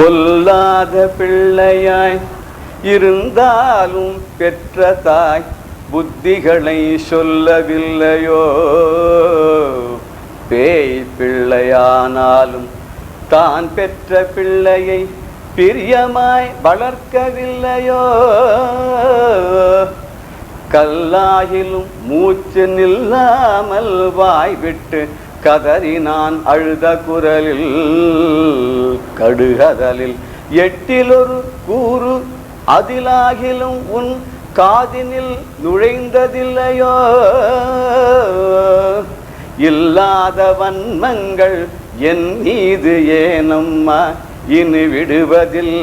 பொல்லாத பிள்ளையாய் இருந்தாலும் பெற்ற தாய் புத்திகளை சொல்லவில்லையோ? பேய் பிள்ளையானாலும் தான் பெற்ற பிள்ளையை பிரியமாய் வளர்க்கவில்லையோ? கல்லாயிலும் மூச்சு நில்லாமல் வாய்விட்டு கதறினான் அழுத குரலில் கடுகதலில் எட்டிலொரு கூறு அதிலாகிலும் உன் காதினில் நுழைந்ததில்லையோ? இல்லாத வன்மங்கள் என் மீது ஏனம்மா இனி விடுவதில்லை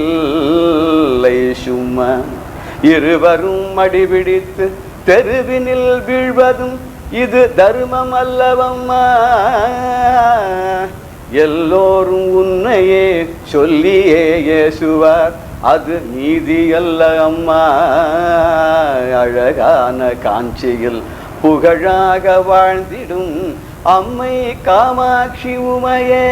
சும்மா. இருவரும் அடிபிடித்து தெருவினில் வீழ்வதும் இது தர்மம் அல்லவம்மா. எல்லோரும் உன்னையே சொல்லியே இயேசுவார் அது நீதி அல்ல அம்மா அழகான காஞ்சியில் புகழாக வாழ்ந்திடும் அம்மை காமாட்சி உமையே.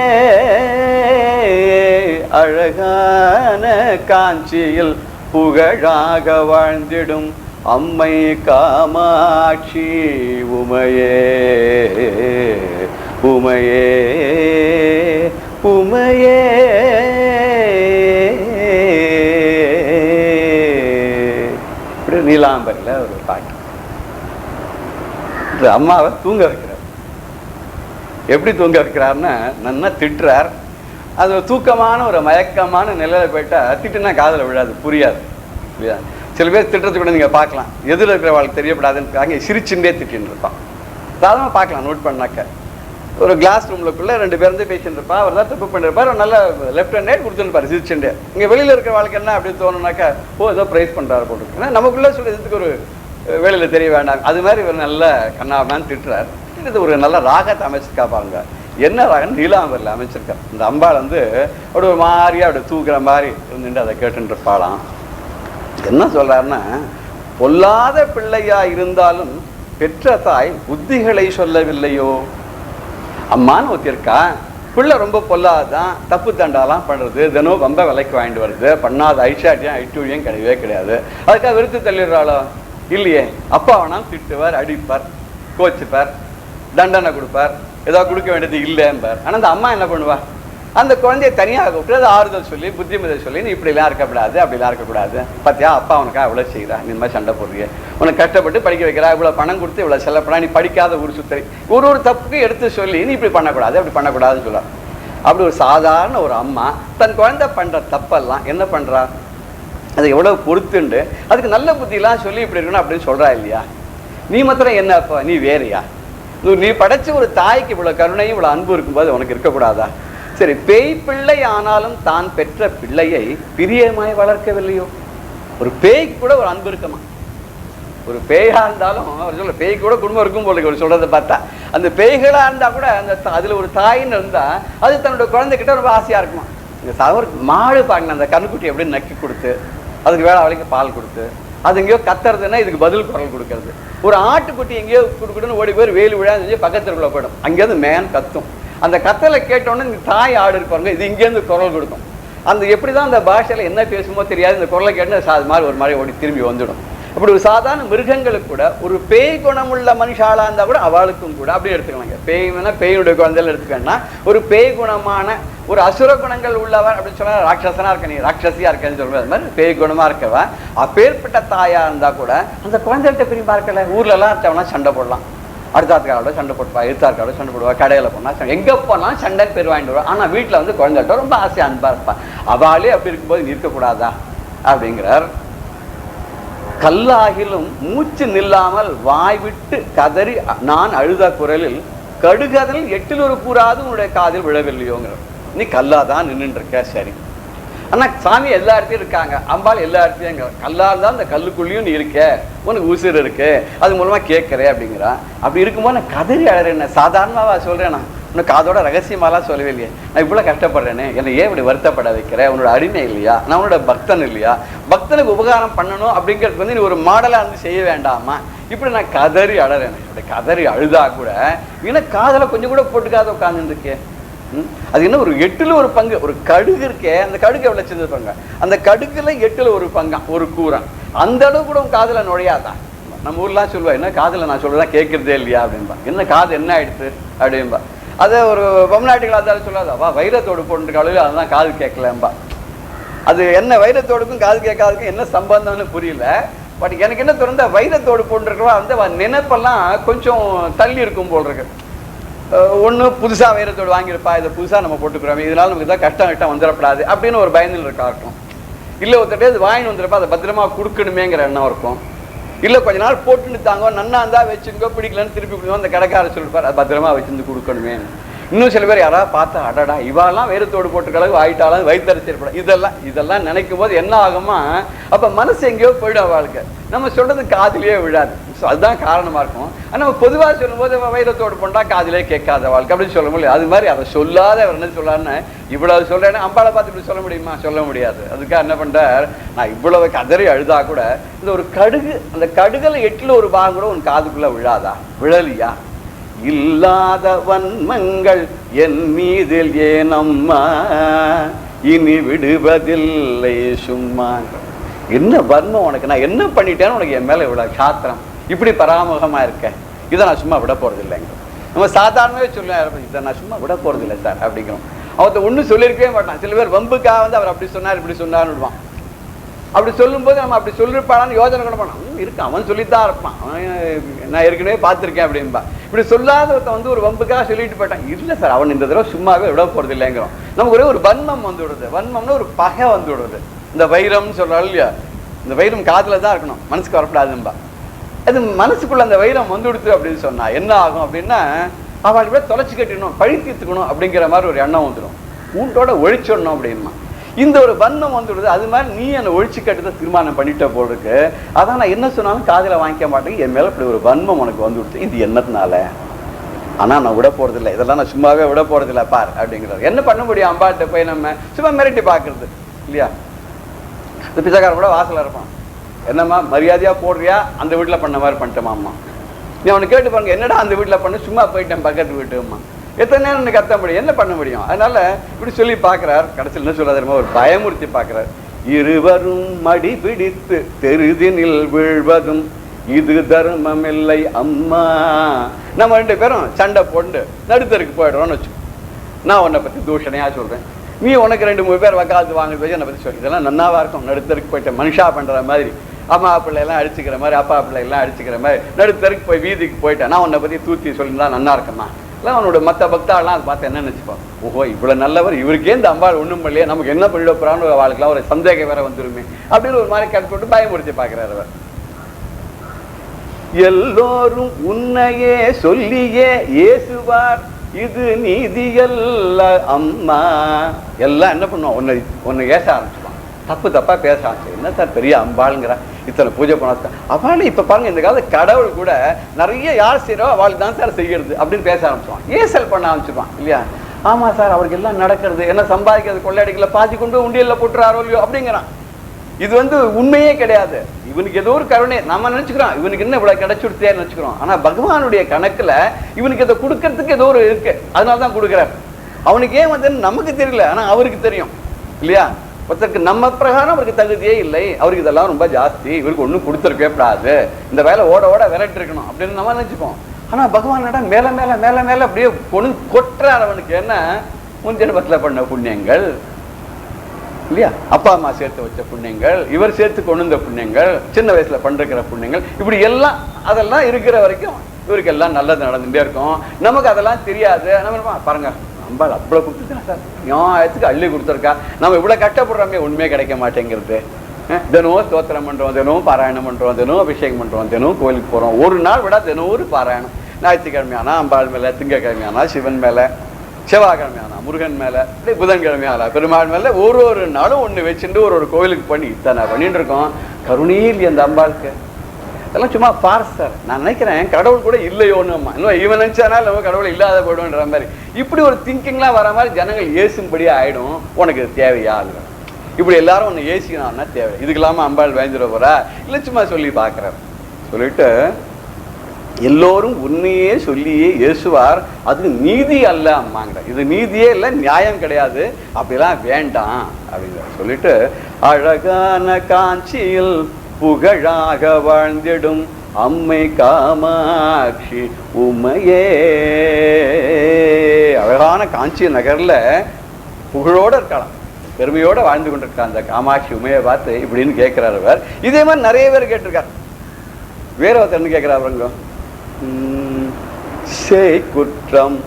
அழகான காஞ்சியில் புகழாக வாழ்ந்திடும் அம்மை காமாட்சி உமையே உமையே உமையே. இப்படி நீலாம்பரில் ஒரு பாட்டு. அம்மாவை தூங்க வைக்கிறார். எப்படி தூங்க வைக்கிறார்னா நன்னா திட்டுறார். அது தூக்கமான ஒரு மயக்கமான நிலையில போயிட்டா திட்டுனா காதுல விழாது புரியாது. இல்லையா சில பேர் திட்டுறது கூட நீங்க பார்க்கலாம். எதில் இருக்கிறவாளுக்கு தெரியப்படாதுன்னு சிரிச்சுட்டே திட்டின்னு இருப்பான். சாதாரணமாக பார்க்கலாம் நோட் பண்ணாக்க. ஒரு கிளாஸ் ரூம்லக்குள்ள ரெண்டு பேர் வந்து பேசிட்டு இருப்பா அவர் தான் தப்பு பண்ணிருப்பார். அவர் நல்லா லெஃப்ட் ஹேண்ட் ரைட் கொடுத்துருப்பாரு சிரிச்சுட்டு இங்கே வெளியில இருக்கிற வாழ்க்கை என்ன அப்படி தோணுனாக்கா ஓ ஏதோ ப்ரைஸ் பண்றாரு போட்டு ஏன்னா நமக்குள்ளே சொல்ல இதுக்கு ஒரு வேலையில் தெரிய வேண்டாம். அது மாதிரி ஒரு நல்ல கண்ணாமன்னு திட்டுறாரு. இது ஒரு நல்ல ராகத்தை அமைச்சிருக்கா பாருங்க. என்ன ராகம்? நீலாம்பரில் அமைச்சிருக்கா. இந்த அம்பாள் வந்து அப்படி ஒரு மாதிரியா அப்படி தூக்குற மாதிரி இருந்துட்டு அதை கேட்டுட்டு இருப்பாளாம். என்ன சொல்றாருன்னா பொல்லாத பிள்ளையா இருந்தாலும் பெற்ற தாய் புத்திகளை சொல்லவில்லையோ? அம்மான்னு ஒத்திருக்கா? பிள்ளை ரொம்ப பொல்லாதான் தப்பு தண்டாலாம் பண்ணுறது தினம் ரொம்ப விலைக்கு வாங்கிட்டு வருது பண்ணாத ஐஷாட்டியும் ஐட்டூழியும் கிடையவே கிடையாது. அதுக்காக விருத்து தள்ளிடுறாளோ? இல்லையே. அப்பா வேணாலும் திட்டுவார் அடிப்பார் கோச்சுப்பார் தண்டனை கொடுப்பார் ஏதாவது கொடுக்க வேண்டியது இல்லைம்பார் ஆனால் அந்த அம்மா என்ன பண்ணுவா? அந்த குழந்தைய தனியாக விட்டு அதை ஆறுதல் சொல்லி புத்திமதி சொல்லி நீ இப்படிலாம் இருக்கக்கூடாது அப்படிலாம் இருக்கக்கூடாது. பார்த்தியா அப்பா அவனுக்காக இவ்வளோ செய்கிறா இந்த மாதிரி சண்டை போடுறிய. உனக்கு கஷ்டப்பட்டு படிக்க வைக்கிறா. இவ்வளோ பணம் கொடுத்து இவ்வளோ செல்லப்படா நீ படிக்காத ஊர் சுத்தரி ஒரு ஒரு தப்புக்கு எடுத்து சொல்லி நீ இப்படி பண்ணக்கூடாது அப்படி பண்ணக்கூடாதுன்னு சொல்லுவா அப்படி ஒரு சாதாரண ஒரு அம்மா தன் குழந்தை பண்ணுற தப்பெல்லாம் என்ன பண்ணுறா அது எவ்வளோ பொறுத்துண்டு அதுக்கு நல்ல புத்திலாம் சொல்லி இப்படி இருக்கணும் அப்படின்னு சொல்கிறா இல்லையா? நீ மாத்திரம் என்ன அப்பா? நீ வேறையா? நீ- நீ படைச்ச ஒரு தாய்க்கு இவ்வளோ கருணையும் இவ்வளோ அன்பு இருக்கும்போது உனக்கு இருக்கக்கூடாதா? சரி பேய் பிள்ளை ஆனாலும் தான் பெற்ற பிள்ளையை பிரியமாய் வளர்க்கவில்லையோ? ஒரு பேய்க்கு கூட ஒரு அன்பு இருக்குமா? ஒரு பேயா இருந்தாலும் அவர் சொல்ல பேய் கூட குடும்பம் இருக்கும் போல அவர் சொல்றதை பார்த்தா. அந்த பேய்களா இருந்தா கூட அந்த அதுல ஒரு தாயின்னு இருந்தா அது தன்னோட குழந்தைகிட்ட ரொம்ப ஆசையா இருக்குமா? இந்த சவர் மாடு பாங்கின அந்த கண்ணுக்குட்டி எப்படி நக்கி கொடுத்து அதுக்கு வேலை வரைக்கும் பால் கொடுத்து அது எங்கேயோ கத்துறதுன்னா இதுக்கு பதில் குரல் கொடுக்கறது. ஒரு ஆட்டுக்குட்டி எங்கேயோ கொடுக்கணும்னு ஓடி போய் வேலு விழா செஞ்சு பக்கத்துல போயிடும். அங்கேருந்து மேன் கத்தும். அந்த கத்தலை கேட்டோன்னே இந்த தாய் ஆடு இருப்பாங்க இது இங்கேருந்து குரல் கொடுக்கும். அந்த எப்படி தான் அந்த பாஷையில் என்ன பேசுமோ தெரியாது இந்த குரலை கேட்டு அது மாதிரி ஒரு மாதிரி ஓடி திரும்பி வந்துடும். அப்படி ஒரு சாதாரண மிருகங்களுக்கு கூட ஒரு பேய் குணமுள்ள மனுஷாலாக இருந்தா கூட அவளுக்கும் கூட அப்படி எடுத்துக்கலாங்க. பேய்னா பேயுடைய குழந்தைகள் எடுத்துக்கணும்னா ஒரு பேய் குணமான ஒரு அசுர குணங்கள் உள்ளவர் அப்படின்னு சொன்னா ராட்சசனாக இருக்க நீ ராட்சசியாக இருக்கேன்னு சொல்றது அது மாதிரி பேய் குணமா இருக்கவ அப்பேற்பட்ட தாயா இருந்தா கூட அந்த குழந்தைகிட்ட பிரியும் பார்க்கல ஊர்ல எல்லாம் இருக்கவனா சண்டை போடலாம். அடுத்தாத்துக்காரோட சண்டை போட்டுப்பா எதிர்த்தாருக்காரோட சண்டை போடுவா கடையில் போனால் எங்க எங்கே போனாலும் சண்டை பேர் வாங்கிட்டு வருவா. ஆனால் வீட்டில் வந்து குழந்தைகிட்ட ரொம்ப ஆசையா அன்பா இருப்பா. அவளே அப்படி இருக்கும்போது நிற்கக்கூடாதா? அப்படிங்கிறார். கல்லாகிலும் மூச்சு நில்லாமல் வாய் விட்டு கதறி நான் அழுத குரலில் கடுகதல் எட்டில் ஒரு கூறாது உன்னுடைய காதில் விழவில்லையோங்கிறார். நீ கல்லாதான் நின்றுட்டு இருக்க. சரி. ஆனால் சாமி எல்லா இடத்தையும் இருக்காங்க. அம்பாள் எல்லா இடத்தையும் கல்லாக இருந்தால் அந்த கல்லுக்குள்ளேயும் நீ இருக்க. உனக்கு உசுர் இருக்கு. அது மூலமா கேட்கறே அப்படிங்கிறான் அப்படி இருக்கும்போது நான் கதறி அழறேன் சாதாரணமாக சொல்றேன் நான் உனக்கு அதோட ரகசியமாலாம் சொல்லவே இல்லையே. நான் இவ்வளோ கஷ்டப்படுறேனே. என்னை ஏன் இப்படி வருத்தப்பட வைக்கிற? உன்னோட அடிமை இல்லையா? நான் உன்னோட பக்தன் இல்லையா? பக்தனுக்கு உபகாரம் பண்ணணும் அப்படிங்கிறது வந்து நீ ஒரு மாடலா இருந்து செய்ய வேண்டாமா? இப்படி நான் கதறி அழறேன் இப்படி கதறி அழுதா கூட ஏன்னா காதலை கொஞ்சம் கூட போட்டுக்காத உட்காந்துருக்கேன் அது என்ன ஒரு எட்டுல ஒரு பங்கு ஒரு கடுகு இருக்கே அந்த கடுகு எவ்வளவு சின்னது அந்த கடுகுல எட்டுல ஒரு பங்கா ஒரு கூரம் அந்த அளவு கூட உன் காதுல நுழையாதா? நம்ம ஊர்லாம் சொல்லுவா என்ன காதில் நான் சொல்றதா கேட்கறதே இல்லையா? அப்படின்பா என்ன காது என்ன ஆயிடுச்சு அப்படின்பா அதை ஒரு பொம்நாட்டிகள் இருந்தாலும் சொல்லாதா? வா வைரத்தோடு போட்டு காலையில் அதுதான் காது கேட்கலம்பா. அது என்ன வைரத்தோடுக்கும் காது கேட்காதுக்கும் என்ன சம்பந்தம்னு புரியல. பட் எனக்கு என்ன தோணுது? வைரத்தோடு போட்டுருக்கவா அந்த நினைப்பெல்லாம் கொஞ்சம் தள்ளி இருக்கும் போல் இருக்கு. ஒன்று புதுசாக வைரத்தோடு வாங்கியிருப்பா இதை புதுசாக நம்ம போட்டுக்கிறோம் இதனால நமக்கு தான் கஷ்டம் கஷ்டம் வந்துடப்படாது அப்படின்னு ஒரு பயந்தில் இருக்கா இருக்கும். இல்லை ஒருத்தட்டே அது வாங்கி வந்துருப்பா அதை பத்திரமா கொடுக்கணுமேங்கிற எண்ணம் இருக்கும். இல்லை கொஞ்ச நாள் போட்டுன்னு தாங்க நன்னா இருந்தால் வச்சுங்க பிடிக்கலன்னு திருப்பி கொடுங்க அந்த கடைக்காரர் சொல்லிருப்பார் அது பத்திரமா வச்சுருந்து கொடுக்கணுமே இன்னும் சில பேர் யாராவது பார்த்தா அடடா இவாலாம் வைரத்தோடு போட்டு கலகு ஆயிட்டாலும் வயிற்றுப்படும் இதெல்லாம் இதெல்லாம் நினைக்கும் போது என்ன ஆகுமா அப்ப மனசு எங்கேயோ போயிடும் வாழ்க்கை. நம்ம சொல்றது காதுலயே விழாது. ஸோ அதுதான் காரணமா இருக்கும். ஆனா நம்ம பொதுவாக சொல்லும்போது வைரத்தோடு போண்டா காதுலயே கேட்காத வாழ்க்கை. அப்படின்னு சொல்ல முடியாது அது மாதிரி அதை சொல்லாத அவர் என்ன சொல்லான்னு இவ்வளவு சொல்றேன்னு அம்பாவை பார்த்து இப்படி சொல்ல முடியுமா? சொல்ல முடியாது. அதுக்காக என்ன பண்ணுறார் நான் இவ்வளவு கதறி அழுதா கூட இந்த ஒரு கடுகு அந்த கடுகுல எட்டுல ஒரு பாகம் கூட உன் காதுக்குள்ள விழாதா? விழலியா? இல்லாத வன்மங்கள் என் மீதில் ஏனம்மா? இனி விடுவதில்லை சும்மா. என்ன வன்மம் உனக்கு? நான் என்ன பண்ணிட்டேன்னு உனக்கு என் மேல இவ்வளோ சாத்திரம்? இப்படி பராமுகமா இருக்க. இதை நான் சும்மா விட போறதில்லைங்க. நம்ம சாதாரணமே சொல்லுவேன் இதை நான் சும்மா விட போறதில்லை சார் அப்படிங்கிறோம். அவத்த ஒன்றும் சொல்லியிருக்கவே மாட்டான். சில பேர் வம்புக்காக வந்து அவர் அப்படி சொன்னார் இப்படி சொன்னார்னு விடுவான் அப்படி சொல்லும்போது நம்ம அப்படி சொல்லிருப்பானான்னு யோசனை கூட பண்ணோம் இருக்கு அவன் சொல்லித்தான் இருப்பான். அவன் நான் ஏற்கனவே பார்த்துருக்கேன் அப்படின்பா. இப்படி சொல்லாத வந்து ஒரு வம்புக்காக சொல்லிட்டு போயிட்டான். இல்லை சார் அவன் இந்த தடவை சும்மாவே விட போறது இல்லைங்கிறோம். நமக்கு ஒரே ஒரு வன்மம் வந்து விடுது. வன்மம்னா ஒரு பகை வந்து விடுது. இந்த வைரம்னு சொல்றாள் இல்லையா? இந்த வைரம் காதில் தான் இருக்கணும். மனசுக்கு வரப்படாதும்பா அது மனசுக்குள்ள அந்த வைரம் வந்து விடுத்து அப்படின்னு சொன்னா என்ன ஆகும் அப்படின்னா அவள் கூட தொலைச்சு கட்டிடணும் பழி தீர்த்துக்கணும் அப்படிங்கிற மாதிரி ஒரு எண்ணம் வந்துடும் ஊண்டோட ஒழிச்சிடணும் அப்படின்னா இந்த ஒரு வண்ணம் வந்துடுது. அது மாதிரி நீ என்னை ஒழிச்சு கட்டுறத தீர்மானம் பண்ணிட்ட போல் இருக்கு அதான் நான் என்ன சொன்னாலும் காதில் வாங்கிக்க மாட்டேங்க என் மேலே இப்படி ஒரு வன்மம் உனக்கு வந்து விடுத்து இது என்னத்தினால ஆனா நான் விட போறதில்லை. இதெல்லாம் நான் சும்மாவே விட போறது பார் அப்படிங்கிறார். என்ன பண்ண முடியும்? அம்பாட்ட போய் நம்ம சும்மா மிரட்டி பார்க்கறது. இல்லையா? இந்த பிச்சைக்காரன் கூட வாசல்ல இருப்பான். என்னம்மா மரியாதையா போடுறியா? அந்த வீட்டுல பண்ண மாதிரி பண்ணிட்டோமா அம்மா. நீ அவனை கேட்டு பாருங்க. என்னடா அந்த வீட்டில் பண்ண? சும்மா போயிட்டேன் பக்கத்து வீட்டுமா எத்தனை நேரம் எனக்கு கத்த முடியும்? என்ன பண்ண முடியும்? அதனால இப்படி சொல்லி பாக்குறாரு கடைசியில் என்ன சொல்றாரு ஒரு பயமுறுத்தி பார்க்கறார். இருவரும் மடி பிடித்து தெருதினில் வீழ்வதும் இது தர்மமில்லை அம்மா. நம்ம ரெண்டு பேரும் சண்டை போட்டு நடுத்தருக்கு போயிடுறோம்னு வச்சு நான் உன்னை பத்தி தூஷணையா சொல்றேன். நீ உனக்கு ரெண்டு மூணு பேர் வக்காலத்து வாங்க வச்சு என்னை பத்தி சொல்லி. இதெல்லாம் நன்னாவா இருக்கும். நடுத்தருக்கு போயிட்டு மனுஷா பண்ற மாதிரி அம்மா பிள்ளையெல்லாம் அடிச்சுக்கிற மாதிரி அப்பா பிள்ளை எல்லாம் அடிச்சுக்கிற மாதிரி நடுத்தருக்கு போய் வீதிக்கு போயிட்டேன். நான் உன்னை பத்தி தூத்தி சொல்லியிருந்தா நல்லா இருக்குமா? இல்லை அவனோட மற்ற பக்தாலாம் அதை பார்த்து என்ன நினைச்சுப்பான். ஓஹோ இவ்வளோ நல்லவர் இவருக்கே இந்த அம்பாள் ஒன்றும் பண்ணலையே நமக்கு என்ன பண்ணிட போறான்னு ஒரு ஒரு சந்தேகம் வேற வந்துருமே அப்படின்னு ஒரு மாதிரி கணக்கு போட்டு பயமுறுத்தி பார்க்கறாரு அவர். எல்லோரும் உன்னையே சொல்லியே ஏசுவார் இது நீதியல்ல அம்மா. எல்லாம் என்ன பண்ணுவோம் உன்னை உன்னை ஏச ஆரம்பிச்சு தப்பு தப்பாக பேச ஆரம்பிச்சு என்ன சார் பெரிய அம்பாளுங்கிறான் இத்தனை பூஜை பண்ண அவள் இப்போ பாருங்க இந்த காலத்து கடவுள் கூட நிறைய யார் செய்கிறோ அவளுக்கு தான் சார் செய்யறது அப்படின்னு பேச ஆரம்பிச்சுவான் ஏசல் பண்ண ஆரம்பிச்சுப்பான் இல்லையா? ஆமாம் சார் அவருக்கு எல்லாம் நடக்கிறது என்ன சம்பாதிக்கிறது கொள்ளையடிக்கல பாதி கொண்டு போய் போட்டுறாரோ இல்லையோ அப்படிங்கிறான். இது வந்து உண்மையே கிடையாது. இவனுக்கு ஏதோ ஒரு கருணை நம்ம நினச்சிக்கிறோம் இவனுக்கு என்ன இவ்வளோ கிடைச்சுடுத்தேன்னு நினச்சிக்கிறோம். ஆனால் பகவானுடைய கணக்கில் இவனுக்கு இதை கொடுக்கறதுக்கு ஏதோ ஒரு இருக்குது அதனால தான் கொடுக்குறாரு. அவனுக்கு ஏன் வந்து நமக்கு தெரியல ஆனால் அவருக்கு தெரியும் இல்லையா? ஒருத்தருக்கு நம்ம பிரகாரம் அவருக்கு தகுதியே இல்லை. அவருக்கு இதெல்லாம் ரொம்ப ஜாஸ்தி. இவருக்கு ஒன்றும் கொடுத்துருக்கவே கூடாது. இந்த வேலை ஓட ஓட விரட்டி இருக்கணும் அப்படின்னு நம்ம நினச்சிப்போம். ஆனா பகவானோட மேல மேல மேல மேல அப்படியே கொண்டு கொட்டுறார் அவனுக்கு. என்ன? முன்ஜென்மத்தில் பண்ண புண்ணியங்கள். இல்லையா? அப்பா அம்மா சேர்த்து வச்ச புண்ணியங்கள். இவர் சேர்த்து கொண்டு வந்த புண்ணியங்கள். சின்ன வயசுல பண்ணிருக்கிற புண்ணியங்கள். இப்படி எல்லாம் அதெல்லாம் இருக்கிற வரைக்கும் இவருக்கு எல்லாம் நல்லது நடந்துட்டே இருக்கும். நமக்கு அதெல்லாம் தெரியாது. நம்ம பாருங்க. அம்பாள் அவ்வளோ கொடுத்துருக்கா சார். நியாயத்துக்கு அள்ளி கொடுத்துருக்கா. நம்ம இவ்வளோ கஷ்டப்படுறோமே உண்மையே கிடைக்க மாட்டேங்கிறது. தினமும் ஸ்தோத்திரம் பண்ணுறோம் தினமும் பாராயணம் பண்ணுறோம் தினமும் அபிஷேகம் பண்ணுறோம் தினமும் கோயிலுக்கு போகிறோம் ஒரு நாள் விட தினம் ஒரு பாராயணம். ஞாயிற்றுக்கிழமையானா அம்பாள் மேலே திங்கக்கிழமையானா சிவன் மேலே செவ்வாய்க்கிழமையானா முருகன் மேலே இல்லை புதன்கிழமையானா பெருமாள் மேலே ஒரு ஒரு நாளும் ஒன்று வச்சுட்டு ஒரு ஒரு கோயிலுக்கு பண்ணி இத்தனை பண்ணிட்டு இருக்கோம். கருணையில் அந்த அம்பாளுக்கு? அதெல்லாம் சும்மா பார்சர் நான் நினைக்கிறேன் கடவுள் கூட இல்லையோன்னு அம்மா இன்னும் இவன் நினைச்சானால நம்ம கடவுள் இல்லாத போயிடும்ன்ற மாதிரி. இப்படி ஒரு திங்கிங்லாம் வர மாதிரி ஜனங்கள் ஏசும்படியே ஆயிடும். உனக்கு இது தேவையா இல்லை? இப்படி எல்லாரும் ஒன்று ஏசிக்கணும்னா தேவை. இதுக்கு இல்லாம அம்பாள் வேஞ்சிட போறா? இல்லை சும்மா சொல்லி பார்க்குறாரு. சொல்லிட்டு எல்லோரும் உன்னையே சொல்லியே ஏசுவார். அது நீதி அல்ல அம்மாங்கிற இது நீதியே இல்லை நியாயம் கிடையாது. அப்படிலாம் வேண்டாம் அப்படின்னு சொல்லிட்டு அழகான காஞ்சியில் புகழாக வாழ்ந்திடும் அம்மை காமாட்சி உமையே. அழகான காஞ்சி நகர்ல புகழோட இருக்கலாம் பெருமையோட வாழ்ந்து கொண்டிருக்க அந்த காமாட்சி உமையை பார்த்து இப்படின்னு கேட்குறாரு அவர். இதே மாதிரி நிறைய பேர் கேட்டிருக்கார். வேற ஒருத்தர் என்ன அவருங்க உம், செய் குற்றம்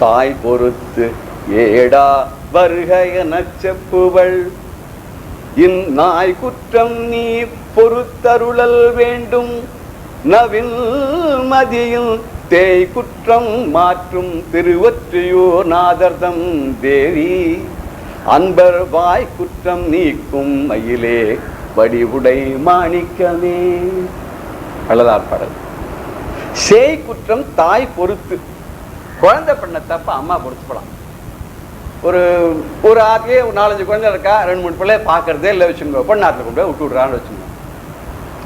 தாய் பொறுத்து ஏடா வருக என செப்புவள். இந்நாய் குற்றம் நீ பொறுத்தருளல் வேண்டும். நவில் மதியில் தேய் குற்றம் மாற்றும் திருவொற்றியூர் நாதர்தம் தேவி. அன்பர் வாய் குற்றம் நீக்கும் மயிலே வடிவுடை மாணிக்கமே. அழலார் பாடல். சேய் குற்றம் தாய் பொறுத்து. குழந்தை பண்ண தப்ப அம்மா பொறுத்துப்பலாம் ஒரு ஒரு ஆட்லயே ஒரு நாலஞ்சு குழந்தை இருக்கா ரெண்டு மூணு பிள்ளைய பார்க்கறதே இல்லை வச்சுக்கோங்க. பொண்ணாட்டில் கொண்டு போய் விட்டு விட்றான்னு வச்சுக்கோங்க.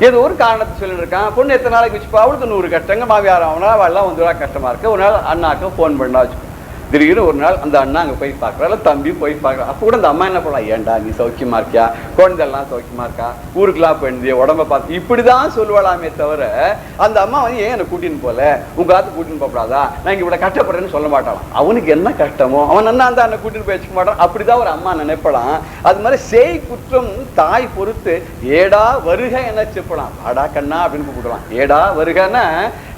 ஏதோ ஒரு காரணத்தை சொல்லிட்டு இருக்கான். பொண்ணு எத்தனை நாளைக்கு வச்சுப்பா? அவளுக்கு நூறு கஷ்டங்க. மாமியார் அவனா அவெல்லாம் வந்து கஷ்டமாக இருக்கு. ஒரு நாள் அண்ணாக்கு ஃபோன் பண்ணா வச்சுக்கோ திடீர்னு ஒரு நாள் அந்த அண்ணா அங்கே போய் பார்க்குறாள் தம்பி போய் பார்க்குறா அப்போ கூட அந்த அம்மா என்ன பண்ணலாம் ஏன்டா நீ சௌக்கியமாக இருக்கியா? குழந்தைலாம் சௌக்கியமாக இருக்கா? ஊருக்குலாம் போயிருந்திய உடம்ப பார்த்து. இப்படி தான் சொல்லுவாளாமே தவிர அந்த அம்மா வந்து ஏன் என்னை கூட்டின்னு போல? உங்க ஆத்து கூட்டின்னு போகக்கூடாதா? நான் இங்கே இவ்வளோ கஷ்டப்படுறேன்னு சொல்ல மாட்டான் அவனுக்கு என்ன கஷ்டமோ அவன் அண்ணா அந்த அண்ணன் கூட்டின்னு போய் வச்சுக்க மாட்டான். அப்படி தான் ஒரு அம்மா நினைப்பலாம். அது மாதிரி சேய் குற்றம் தாய் பொறுத்து ஏடா வருக என்ன செப்பலாம் ஆடா கண்ணா அப்படின்னு கூப்பிடலாம். ஏடா வருகன்னா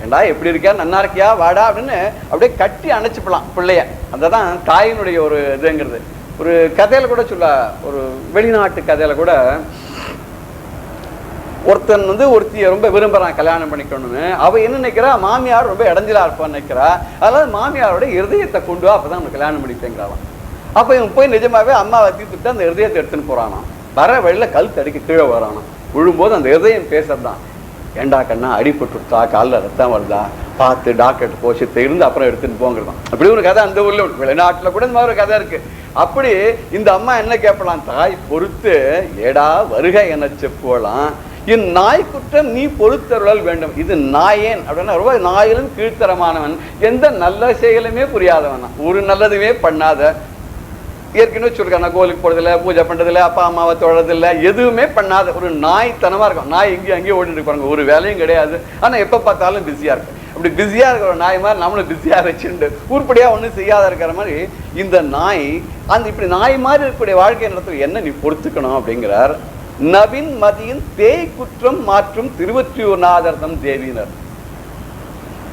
ஏண்டா எப்படி இருக்கியா? நன்னா இருக்கியா? வாடா அப்படின்னு அப்படியே கட்டி அணைச்சிப்பலாம் பிள்ளைய. அதுதான் தாயினுடைய ஒரு இதுங்கிறது. ஒரு கதையில கூட சொல்ல ஒரு வெளிநாட்டு கதையில கூட ஒருத்தன் வந்து ஒருத்திய ரொம்ப விரும்புறான் கல்யாணம் பண்ணிக்கணும்னு. அவ என்ன நினைக்கிறா? மாமியார் ரொம்ப இடைஞ்சலா இருப்பான்னு நினைக்கிறா. அதாவது மாமியாரோட இருதயத்தை கொண்டு வா அப்பதான் அவனுக்கு கல்யாணம் பண்ணிப்பேங்கிறாளாம் அப்ப இவன் போய் நிஜமாவே அம்மாவை தீர்த்துட்டு அந்த இருதயத்தை எடுத்துன்னு போறானாம். வர வழியில கல் அடிக்க கீழே வரானாம். விழும்போது அந்த இருதயம் பேசுறதுதான். ஏண்டா கண்ணா அடிபட்டுட்டா காலில் ரத்தம் வருதா? பார்த்து டாக்டர்கிட்ட போச்சு இருந்து அப்புறம் எடுத்துன்னு போங்கிறதான் அப்படி ஒரு கதை அந்த ஊரில் உண்டு. வெளிநாட்டுல கூட இந்த மாதிரி ஒரு கதை இருக்கு. அப்படி இந்த அம்மா என்ன கேட்பலாம்? தாய் பொறுத்து ஏடா வருக என செப்போலாம் என் நாய் குற்றம் நீ பொறுத்தருளல் வேண்டும். இது நாயேன். அப்படின்னா ரொம்ப நாயிலும் கீழ்த்தரமானவன். எந்த நல்ல செயலுமே புரியாதவன் ஒரு நல்லதுமே பண்ணாத. ஏற்கனவே சொல்லிருக்காங்க நான் கோயிலுக்கு பூஜை பண்ணுறதில்ல அப்பா அம்மாவை தொழறதில்ல எதுவுமே பண்ணாத ஒரு நாய்த்தனமாக இருக்கும். நாய் இங்கேயும் அங்கேயும் ஓடிட்டு இருப்பாங்க. ஒரு வேலையும் கிடையாது. ஆனா எப்ப பார்த்தாலும் பிஸியா இருக்கும். அப்படி பிஸியா இருக்கிற நாய் மாதிரி நம்மளும் பிஸியா வச்சுட்டு உருப்படியா ஒண்ணும் செய்யாத இருக்கிற மாதிரி இந்த நாய் அந்த இப்படி நாய் மாதிரி இருக்கக்கூடிய வாழ்க்கை நடத்துல என்ன நீ பொறுத்துக்கணும் அப்படிங்கிறார். நவீன் மதியின் தேய் குற்றம் மாற்றும் திருவற்றியூர் நாதர்தம் தேவியினர்.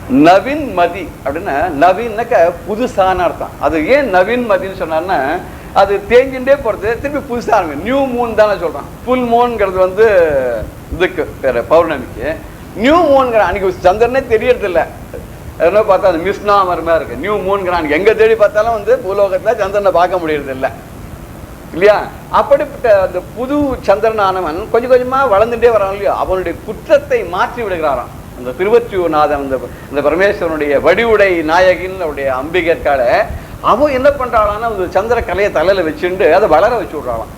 நவீன் மதி அப்படின்னா நவீன்னாக்க புதுசான அர்த்தம். அது ஏன் நவீன் மதின்னு சொன்னார்னா அது தேங்கிண்டே போகிறது திருப்பி புதுசாக நியூ மூன் தானே சொல்கிறான் புல் மூன்ங்கிறது வந்து இதுக்கு பேர் பௌர்ணமிக்கு. நியூ மூன்கிற அன்னைக்கு சந்திரனே தெரியறதில்ல. என்ன பார்த்தா அது மிஸ்னாமர் மாதிரி இருக்கு. நியூ மூன்கிற அன்னைக்கு எங்கே தேடி பார்த்தாலும் வந்து பூலோகத்துல சந்திரனை பார்க்க முடியறதில்ல. இல்லையா? அப்படிப்பட்ட அந்த புது சந்திரனானவன் கொஞ்சம் கொஞ்சமா வளர்ந்துட்டே வரான் இல்லையா? அவனுடைய குற்றத்தை மாற்றி விடுகிறாராம். அந்த திருவற்றியூர்நாதன் அந்த இந்த பரமேஸ்வரனுடைய வடிவுடை நாயகின் அவருடைய அம்பிகற்கால அவன் என்ன பண்றாளான்னா அந்த சந்திர கலையை தலையில வச்சுட்டு அதை வளர வச்சு விட்றாளாம்.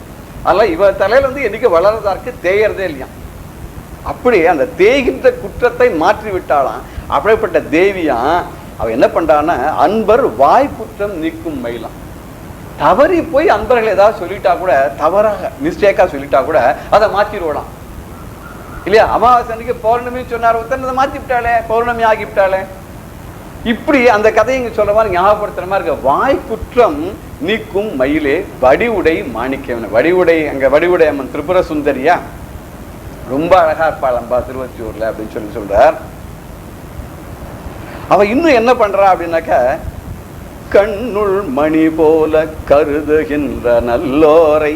அதெல்லாம் இவ தலையில வந்து என்னைக்கு வளர்றதா தேயறதே இல்லையா அப்படி அந்த தேய்கின்ற குற்றத்தை மாற்றி விட்டாளாம். அப்படிப்பட்ட தேவியான் அவ என்ன பண்றான்னா அன்பர் வாய் குற்றம் நீக்கும் மயிலாம். தவறி போய் அன்பர்கள் ஏதாவது சொல்லிட்டா கூட தவறாக மிஸ்டேக்கா சொல்லிட்டா கூட அதை மாற்றிடுவலாம் இல்லையா? அமாவாசை அன்னைக்கு பௌர்ணமி சொன்னார். ஒருத்தன் அதை மாத்தி விட்டாளே பௌர்ணமி ஆகிவிட்டாளே இப்படி அந்த கதையை இங்க சொல்ற மாதிரி ஞாபகப்படுத்துற மாதிரி இருக்க. வாய் குற்றம் நீக்கும் மயிலே வடிவுடை மாணிக்கவன். வடிவுடை அங்க வடிவுடை அம்மன் திரிபுர சுந்தரியா? ரொம்ப அழகா இருப்பாள் அம்பா திருவத்தியூர்ல அப்படின்னு சொல்லி சொல்றார். அவ இன்னும் என்ன பண்றா அப்படின்னாக்க கண்ணுள் மணி போல கருதுகின்ற நல்லோரை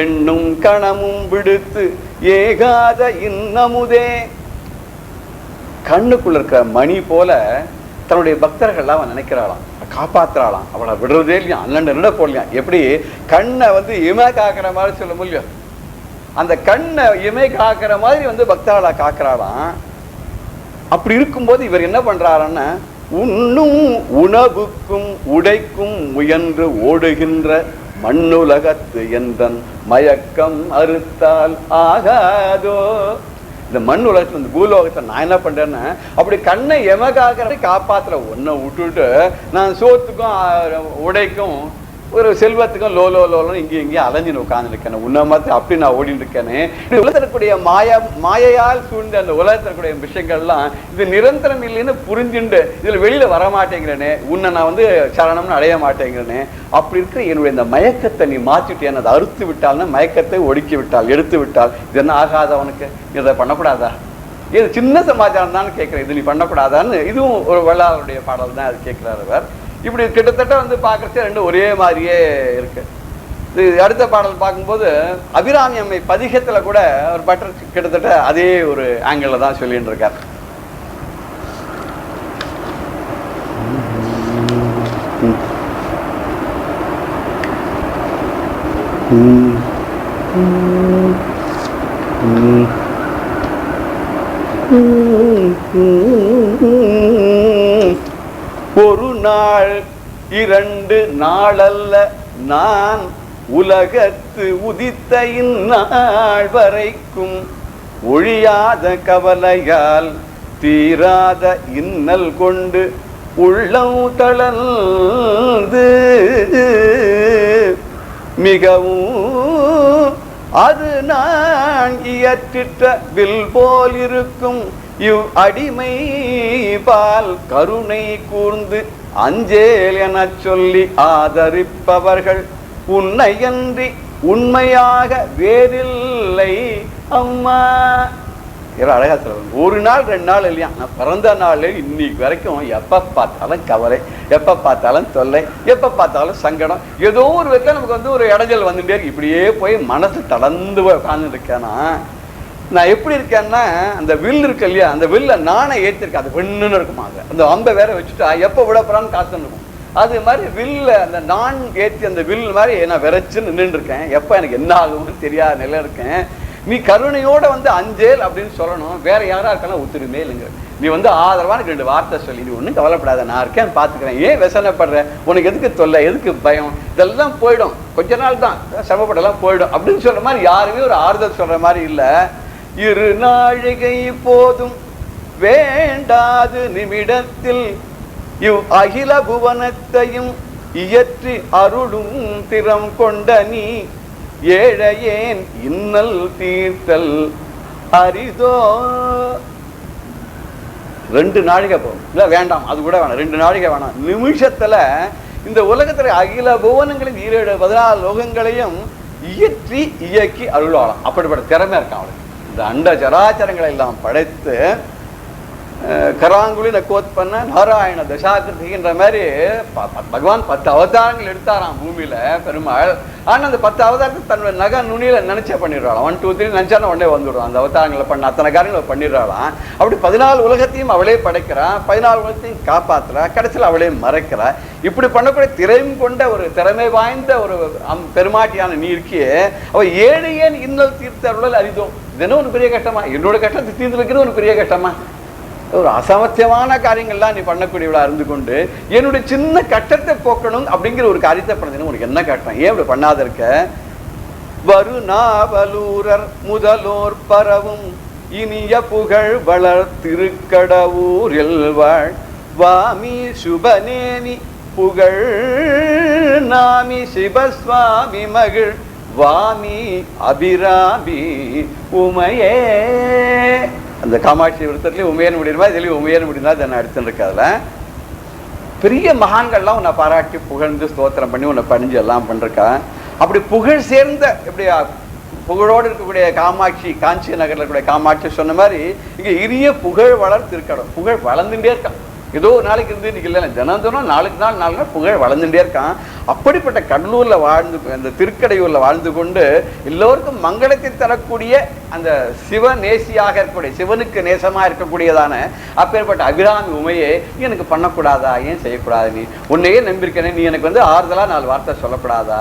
எண்ணும் கணமும் விடுத்து ஏகாத இன்னமுதே. கண்ணுக்குள்ள இருக்கிற மணி போல தன்னுடைய பக்தர்கள்லாம் அவன் நினைக்கிறாளாம். காப்பாத்துறாளாம். அவளை விடுறதே இல்லையா? அண்ணன் நிட போடலையாம் எப்படி? கண்ணை வந்து இமை காக்கிற மாதிரி சொல்ல முடியும். அந்த கண்ணை இமை காக்கிற மாதிரி வந்து பக்தர்களா காக்குறாளாம். அப்படி இருக்கும்போது இவர் என்ன பண்றாருன்னா உண்ணும் உணவுக்கும் உடைக்கும் முயன்று ஓடுகின்ற மண்ணுலகத்து எந்தன் மயக்கம் அறுத்தால் ஆகாதோ. இந்த மண் உலகத்துல இந்த பூலோகத்துல நான் என்ன பண்ணுறேன்னா அப்படி கண்ணை எமகாக்கிறதை காப்பாத்துற ஒன்றை விட்டுட்டு நான் சோத்துக்கும் உடைக்கும் ஒரு செல்வத்துக்கும் லோ லோ லோலன்னு இங்கேயும் இங்கேயும் அலைஞ்சின்னு உட்காந்துருக்கேன் உன்ன மாதிரி அப்படி நான் ஓடிட்டு இருக்கேனே இந்த உலகத்தில் இருக்கக்கூடிய மாயா மாயையால் சூழ்ந்த அந்த உலகத்தில் இருக்கக்கூடிய விஷயங்கள்லாம் இது நிரந்தரம் இல்லைன்னு புரிஞ்சுண்டு இதில் வெளியில வர மாட்டேங்கிறேனே உன்னை நான் வந்து சரணம்னு அடைய மாட்டேங்கிறேனே. அப்படி இருக்கிற என்னுடைய இந்த மயக்கத்தை நீ மாற்றிட்டேன் அதை அறுத்து விட்டால்னா மயக்கத்தை ஒடுக்கி விட்டால் எடுத்து விட்டால். இது என்ன ஆகாத அவனுக்கு இதை பண்ணக்கூடாதா? இது சின்ன சமாச்சாரம் தான் கேட்குறேன். இது நீ பண்ணக்கூடாதான்னு இதுவும் ஒரு வள்ளாளருடைய பாடல் தான் அது கேட்குறாரு அவர். இப்படி கிட்டத்தட்ட வந்து பார்க்கறச்ச ரெண்டும் ஒரே மாதிரியே இருக்கு. இது அடுத்த பாடல் பார்க்கும்போது அபிராமி அம்மை பதிகத்துல கூட ஒரு பட்டர் கிட்டத்தட்ட அதே ஒரு ஆங்கிள் தான் சொல்லிட்டு இருக்கார் ஒரு நாள் இரண்டு நாளல்ல நான் உலகத்து உதித்த இந்நாள் வரைக்கும் ஒழியாத கவலையால் தீராத இன்னல் கொண்டு உள்ளம் தளர்ந்து மிகவும் அது நான் இயற்றிட்ட வில் போல் இருக்கும் இவ் அடிமை பால் கருணை கூர்ந்து அஞ்சேல் எனச் சொல்லி ஆதரிப்பவர்கள். உன்னையன்றி உண்மையாக வேறில்லை அம்மா. இவர் அழகா சொல்லுவாங்க ஒரு நாள் ரெண்டு நாள் இல்லையா? நான் பிறந்த நாள் இன்னைக்கு வரைக்கும் எப்ப பார்த்தாலும் கவலை எப்போ பார்த்தாலும் தொல்லை எப்போ பார்த்தாலும் சங்கடம். ஏதோ ஒரு விதத்தில் நமக்கு வந்து ஒரு இடைஞ்சல் வந்துட்டே இருக்கு. இப்படியே போய் மனசு தளர்ந்து போய் உட்கார்ந்து நான் எப்படி இருக்கேன்னா அந்த வில் இருக்கு இல்லையா அந்த வில்ல நானே ஏற்றிருக்கேன் அது வெண்ணுன்னு இருக்குமா அது? அந்த அம்பை வேற வச்சுட்டா எப்போ விட போறான்னு காத்துன்னு இருக்கும் அது மாதிரி வில்ல அந்த நான் ஏற்றி அந்த வில் மாதிரி நான் விரைச்சு நின்றுட்டு இருக்கேன் எப்போ எனக்கு என்ன ஆகும்னு தெரியாத நிலை இருக்கேன். நீ கருணையோட வந்து அஞ்சேல் அப்படின்னு சொல்லணும். வேற யாரா இருக்கலாம் ஒத்துருமே இல்லைங்க. நீ வந்து ஆதரவா எனக்கு ரெண்டு வார்த்தை சொல்லி நீ ஒன்றும் கவலைப்படாத நான் இருக்கேன் பார்த்துக்கிறேன் ஏன் விசனப்படுற? உனக்கு எதுக்கு தொல்லை? எதுக்கு பயம்? இதெல்லாம் போயிடும். கொஞ்ச நாள் தான். சிரமப்படலாம் போயிடும். அப்படின்னு சொல்ற மாதிரி யாருமே ஒரு ஆறுதல் சொல்ற மாதிரி இல்லை. இரு நாழிகை போதும். வேண்டாது நிமிடத்தில் இவ் அகில புவனத்தையும் இயற்றி அருளும் திறம் கொண்ட நீ. ஏழையேன் இன்னல் தீர்த்தல். அரிதோ. ரெண்டு நாழிகை போகும் இல்லை வேண்டாம் அது கூட வேணாம். ரெண்டு நாழிகை வேணாம். நிமிஷத்துல இந்த உலகத்துல அகில புவனங்களின் ஈரேழு பதினாலு லோகங்களையும் இயற்றி இயக்கி அருளாளாம் அப்படிப்பட்ட திறமை இருக்கான் அவளுக்கு? இந்த அண்ட சராச்சரங்களை எல்லாம் படைத்து அஹ், கராங்குழி நக்கோத் பண்ண நாராயண தசாகிருதின்ற மாதிரி ப- ப- பகவான் பத்து அவதாரங்கள் எடுத்தாராம் பூமியில பெருமாள். ஆனால் அந்த பத்து அவதாரத்தை தன்னுடைய நகை நுனியில நினைச்சே பண்ணிடுறாளாம். ஒன் டூ த்ரீ நினைச்சாலும் உடனே வந்துடும் அந்த அவதாரங்களை பண்ண அத்தனை காரியங்களை பண்ணிடுறாளாம். அப்படி பதினாலு உலகத்தையும் அவளே படைக்கிறான் பதினாலு உலகத்தையும் காப்பாத்துறா. கடைசியில் அவளே மறைக்கிறா. இப்படி பண்ணக்கூடிய திறமை கொண்ட ஒரு திறமை வாய்ந்த ஒரு அம் பெருமாட்டியான நீ இருக்கியே அவள் ஏழு ஏன் இன்னல் தீர்த்தருளல் அரிதோ. இது என்ன ஒரு பெரிய கஷ்டமா? என்னோட கஷ்டத்தை தீர்ந்து வைக்கிறது ஒரு பெரிய கஷ்டமா? ஒரு அசமத்தியமான காரியங்கள்லாம் நீ பண்ணக்கூடியவளா இருந்து கொண்டு என்னுடைய சின்ன கட்டத்தை போக்கணும் அப்படிங்கிற ஒரு காரியத்தை பண்ணதுன்னு உனக்கு என்ன கட்டம் ஏன் இப்படி பண்ணாத இருக்க? வருநாவலூரர் முதலோர் பரவும் இனிய புகழ் வளர் திருக்கடவூரில் வாழ். வாமி சுபநேமி புகழ் நாமி சிவஸ்வாமி மகிழ். வாமி அபிராமி உமையே. அந்த காமாட்சி விருத்தத்துலேயே உமையன் முடியுமா? இதுலேயும் உமையன் முடியுமா? அதை நான் எடுத்துன்னு இருக்கேன் பெரிய மகான்கள்லாம் உன்னை பாராட்டி புகழ்ந்து ஸ்தோத்திரம் பண்ணி உன்னை பணிஞ்சு எல்லாம் பண்ணிருக்கேன் அப்படி புகழ் சேர்ந்த இப்படி புகழோடு இருக்கக்கூடிய காமாட்சி காஞ்சி நகரில் இருக்கக்கூடிய காமாட்சி சொன்ன மாதிரி இங்கே இரிய புகழ் வளர்த்து இருக்கணும் புகழ் வளர்ந்துட்டே இருக்கான். ஏதோ ஒரு நாளைக்கு இருந்து இன்னைக்கு இல்லை தினம் தினம் நாளுக்கு நாள் நாலு நாள் புகழ் வளர்ந்துட்டே இருக்கான். அப்படிப்பட்ட கடலூரில் வாழ்ந்து அந்த திருக்கடையூரில் வாழ்ந்து கொண்டு எல்லோருக்கும் மங்களத்தை தரக்கூடிய அந்த சிவ நேசியாக இருக்கக்கூடிய சிவனுக்கு நேசமாக இருக்கக்கூடியதான அப்பேற்பட்ட அபிராமி உமையே நீ எனக்கு பண்ணக்கூடாதா? ஏன் செய்யக்கூடாது நீ? உன்னையே நம்பியிருக்கேனே நீ எனக்கு வந்து ஆறுதலாக நாலு வார்த்தை சொல்லக்கூடாதா